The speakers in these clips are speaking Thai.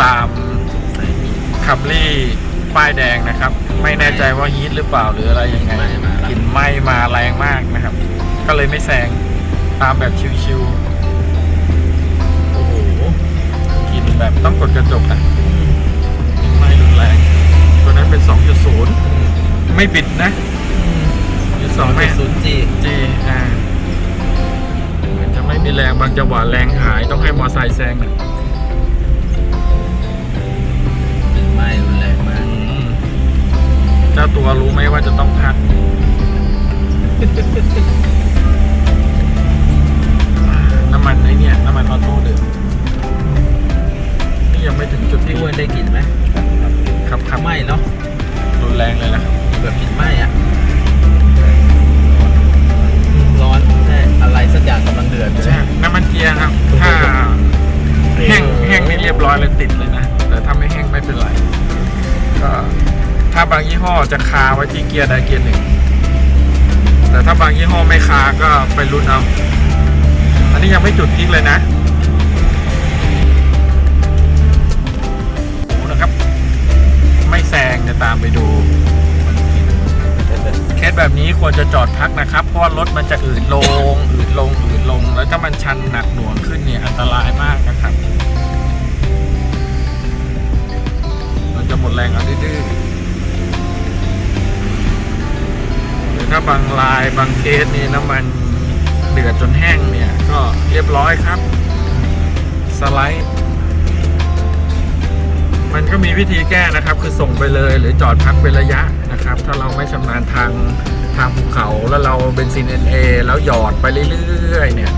ถตามคัมรี่ป้ายแดงนะครับ ไม่แน่ใจว่าฮีทหรือเปล่าหรืออะไรยังไงไหม้มาแล้วกลิ่นไหม้มาแรงมากนะครับ ก็เลยไม่แซงตามแบบชิวๆโอ้โหกลิ่นแบบต้องกดกระจกนะกลิ่นไหม้รุนแรงตัวนั้นเป็น 2.0 ไม่บิดนะอยู่สองแม่ศูนย์จีจีอ่าเหมือนจะไม่มีแรงบางจังหวะแรงหายต้องให้มอไซค์แซงนะ จ้าตัวรู้ไหมว่าจะต้องพักน้ำมันไอ้เนี่ยน้ำมันออโต้เดือดนี่ยังไม่ถึงจุดพี่ที่อ้วนได้กลิ่นไหมครับครับไหม้เนาะรุนแรงเลยนะครับแบบกลิ่นไหม้อะ ยี่ห้อจะคาไว้ที่เกียร์ใดเกียร์หนึ่ง แต่ถ้าบางยี่ห้อไม่คาก็ไปรุ่นเอา อันนี้ยังไม่จุดพลิกเลยนะโอนะครับ ไม่แซงจะตามไปดู เคสแบบนี้ควรจะจอดพักนะครับ เพราะว่ารถมันจะอืดลง อืดลง อืดลง แล้วถ้ามันชันหนักหน่วงขึ้นเนี่ยอันตรายมากนะครับ มันจะหมดแรงเอาดื้อ ถ้าบางลายบางเคสนี่น้ำมันเดือดจนแห้งเนี่ย ก็เรียบร้อยครับ สไลด์ มันก็มีวิธีแก้นะครับ คือส่งไปเลยหรือจอดพักเป็นระยะนะครับ ถ้าเราไม่ชำนาญทางทางภูเขาแล้วเราเบนซิน NA แล้วหยอดไปเรื่อยๆเนี่ย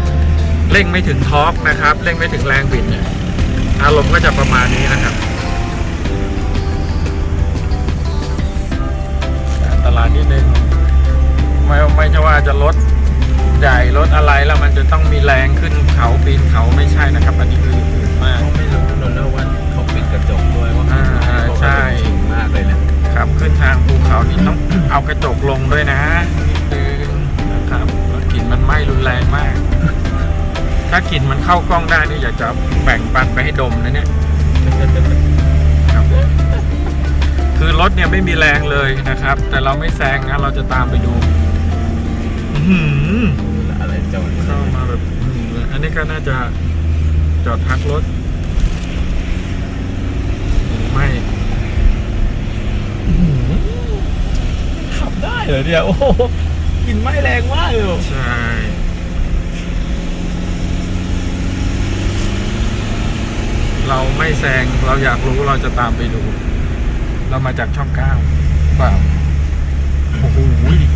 เร่งไม่ถึงทอร์กนะครับเร่งไม่ถึงแรงบิดเนี่ยอารมณ์ก็จะประมาณนี้นะครับ ไม่ไม่ใช่ว่าจะรถใหญ่รถอะไรแล้วมันจะต้องมีแรงขึ้นเขาปีนเขาไม่ใช่นะครับ อันนี้คืออืดมากเขาไม่รู้นนแล้วว่าเขาปิดกระจกด้วยว่าอ่าใช่สูงมากเลยเนี่ยครับขึ้นทางภูเขานี่ต้อง เอากระจกลงด้วยนะนิดนึงนะครับแล้วกลิ่นมันไหม้รุนแรงมาก ถ้ากลิ่นมันเข้ากล้องได้นี่อยากจะแบ่งปันไปให้ดมนะเนี่ยครับคือรถเนี่ยไม่มีแรงเลยนะครับ แต่เราไม่แซงนะเราจะตามไปดู อื้อหืออะไรจอดเข้ามาแบบอื้อหืออันนี้ก็น่าจะจอดพักรถไม่ขับได้เหรอเนี่ยโอ้โหกลิ่นไหม้แรงมากเลยใช่ เราไม่แซงเราอยากรู้เราจะตามไปดู เรามาจากช่องเก้าเปล่าโอ้โห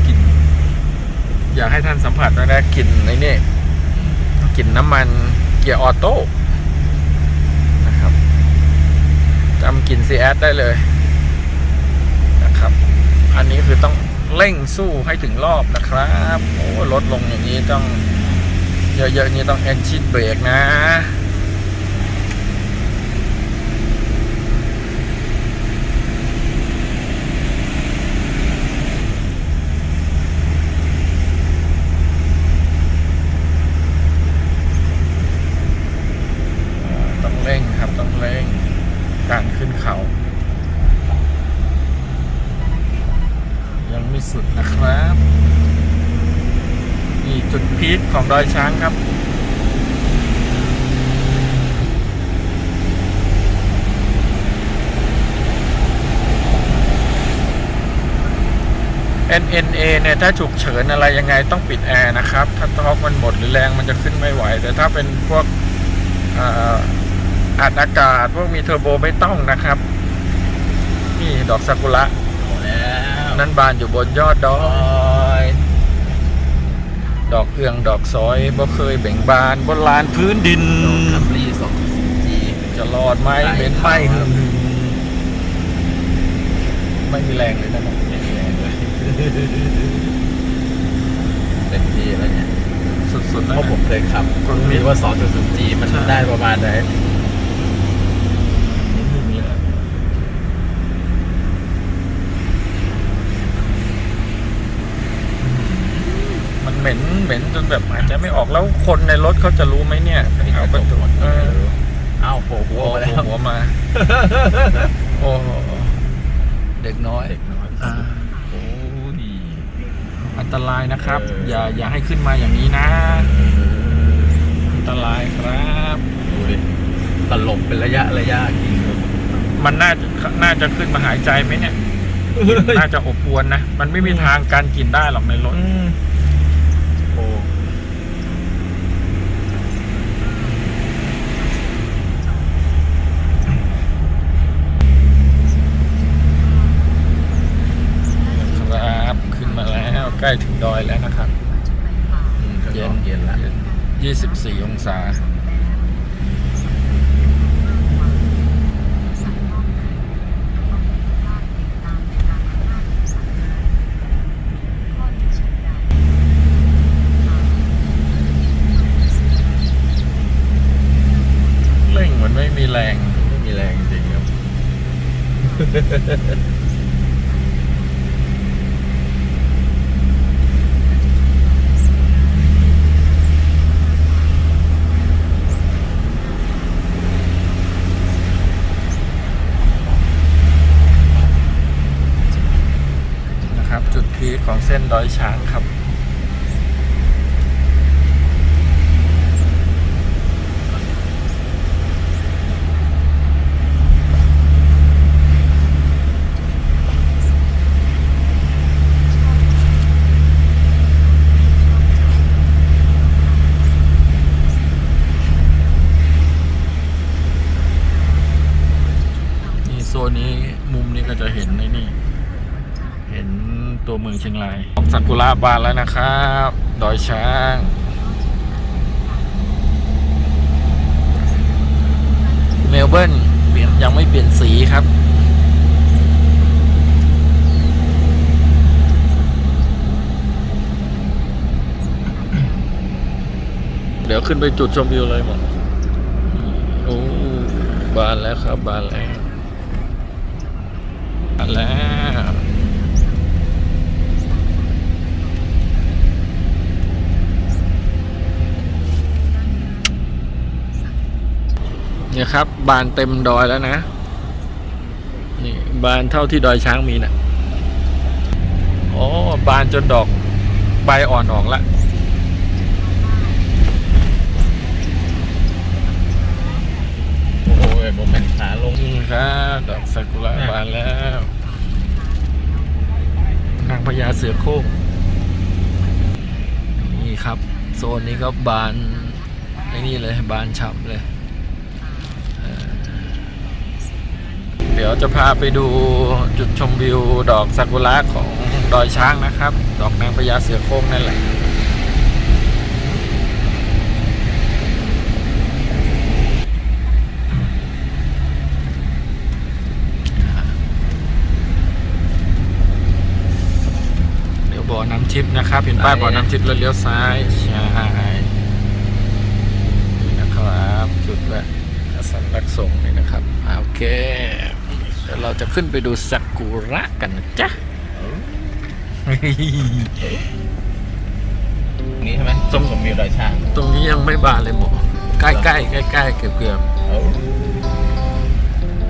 กลิ่น อยากให้ท่านสัมผัสนะนะกลิ่นไอ้นี่กลิ่นน้ำมันเกียร์ออโต้นะครับจำกลิ่นซีแอดได้เลยนะครับ อันนี้คือต้องเร่งสู้ให้ถึงรอบนะครับโอ้ลดลงอย่างนี้ต้องเยอะๆนี้ต้องแอนชิดเบรกนะ ต้องเร่งครับต้องเร่งการขึ้นเขา ยังไม่สุดนะครับ นี่จุดพีคของ ดอยช้างครับ NNA เนี่ยถ้าฉุกเฉินอะไรยังไงต้องปิดแอร์นะครับ ถ้าทอร์กมันหมดหรือแรงมันจะขึ้นไม่ไหว แต่ถ้าเป็นพวกอ่าอัดอากาศพวกมีเทอร์โบไม่ต้องนะครับ นี่ดอกซากุระแล้วนั้นบานอยู่บนยอดดอย ดอกเอืองดอกซอยบ่เคยเบ่งบานบนลานพื้นดินคัมรี่สองศูนย์จีจะรอดไหมใช่เหม็นไหมครับหึ่มไม่มีแรงเลยนะเนี่ยเต็มที่แล้วเนี่ยสุดๆเพแล้วราะผมนะเคยขับคนมีมีว่า 2.0 G มันใช่ได้ประมาณไหนนิดนึงเลยมัน เหม็นเหม็นจนแบบหายใจไม่ออกแล้วคนในรถเขาจะรู้ไหมเนี่ยเอากระจกเอออ้าวโผล่หัวโอ้มาแล้วหัวมาโอ้เด็กน้อยเด็กน้อยอ่าโอ้ดีอันตรายนะครับเอออย่าอย่าให้ขึ้นมาอย่างนี้นะอันตรายครับดูดิตลบเป็นระยะระยะกินมันน่าจะน่าจะขึ้นมาหายใจไหมเนี่ยน่าจะอบอวนนะ มันไม่มีทางการกินได้หรอกในรถ อืมโอ้ ครับ ขึ้นมาแล้วใกล้ถึงดอยแล้วนะครับ อืมข้างนอกเย็นแล้ว 24 องศา เร่งเหมือนไม่มีแรง ไม่มีแรงจริงครับ นะครับจุดพีคของเส้นดอยช้างครับ นี่โซนนี้มุมนี้ก็จะเห็นในนี่ เห็นตัว เมืองเชียงรายออกซากุระบานแล้วนะครับ ดอยช้างเมลเบิร์นเปลี่ยนยังไม่เปลี่ยนสีครับเดี๋ยวขึ้นไปจุดชมวิวเลยหมดโอ้บานแล้วครับ บานแล้วบานแล้ว เนี่ยครับ บานเต็มดอยแล้วนะนี่บานเท่าที่ดอยช้างมีนะ่ะอ๋อบานจนดอกใบอ่อนออกละโอ้ยโมเมนต์ขาลงนี่ครับดอกซากุระเนี่ยบานแล้วนางพญาเสือโคร่งนี่ครับ โซนนี้ก็บานไอ้นี่เลยบานฉ่ำเลยเออ เดี๋ยวจะพาไปดูจุดชมวิวดอกซากุระของดอยช้างนะครับ ดอกนางพญาเสือโคร่งนั่นแหละเดี๋ยวบ่อน้ำทิพย์นะครับ เห็นป้ายบ่อน้ำทิพย์แล้วเลี้ยวซ้ายใช่นี่นะครับ จุดแวะสันรักส่งนี่นะครับอ่าโอเคเดี๋ยวเราจะขึ้นไปดูซากุระกันนะจ๊ะนี่ใช่ไหมส้มสมมิวดอยช้างตรงนี้ยังไม่บานเลยหมอใกล้ใกล้ใกล้ใกล้ๆเกือบเกือบเอ้าๆ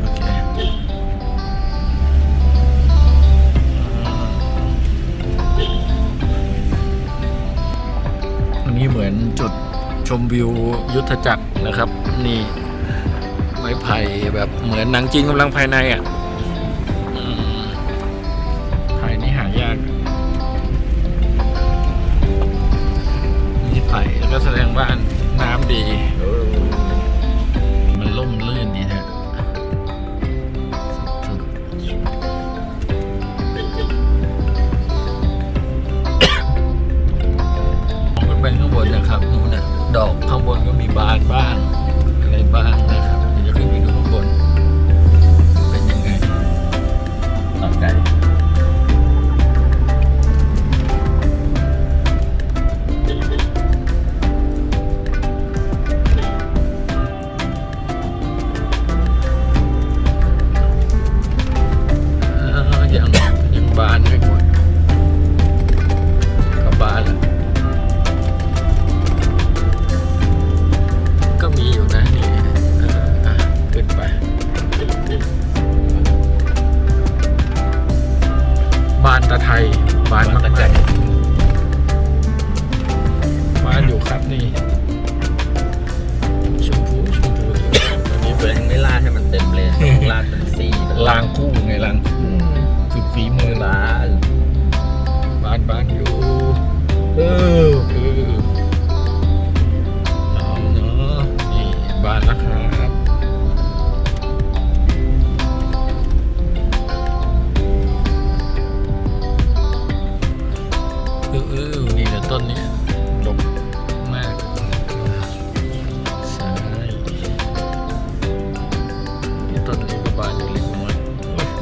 โอเคอันนี้เหมือนจุดชมวิวยุทธจักรนะครับ นี่ ไม้ไผ่แบบเหมือนหนังจีนกำลังภายในอะอืมไผ่นี่หายากมีไผ่แล้วก็แสดงว่าน้ำดี I'm on the makanan.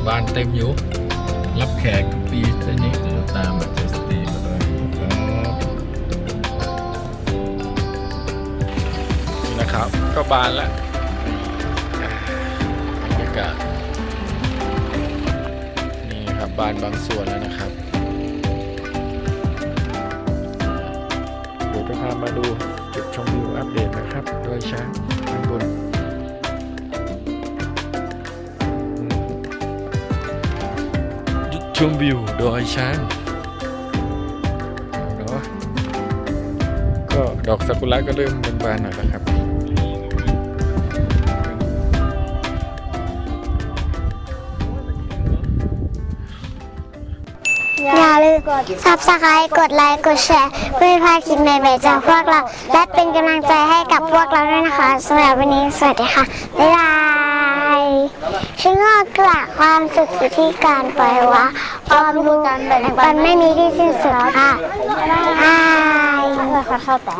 บานเต็มอยู่ รับแขกทุกปีต้นนี้เดี๋ยวตามแบบเจสตีมาเลยครับนี่นะครับ ก็บานแล้วอาบรรยากาศนี่ครับบานบางส่วนแล้วนะครับเดี๋ยวจะพามาดูจุดชมวิวอัปเดตนะครับโดยช้าง มวิวโดยช้างเนาะก็ดอกซากุระก็เริ่มบานๆหน่อยแล้วครับอย่าลืมกด subscribe กดไลค์ กดแชร์เพื่อไม่พลาดคลิปใหม่ๆจากพวกเรา และเป็นกำลังใจให้กับพวกเราด้วยนะคะสำหรับวันนี้ สวัสดีค่ะ บ๊ายบาย ฉันก็กล่าวความสุขอยู่ที่การปล่อยวางความรู้กันแบ่งปันไม่มีที่สิ้นสุดค่ะบ๊ายบาย ขอเข้าแต่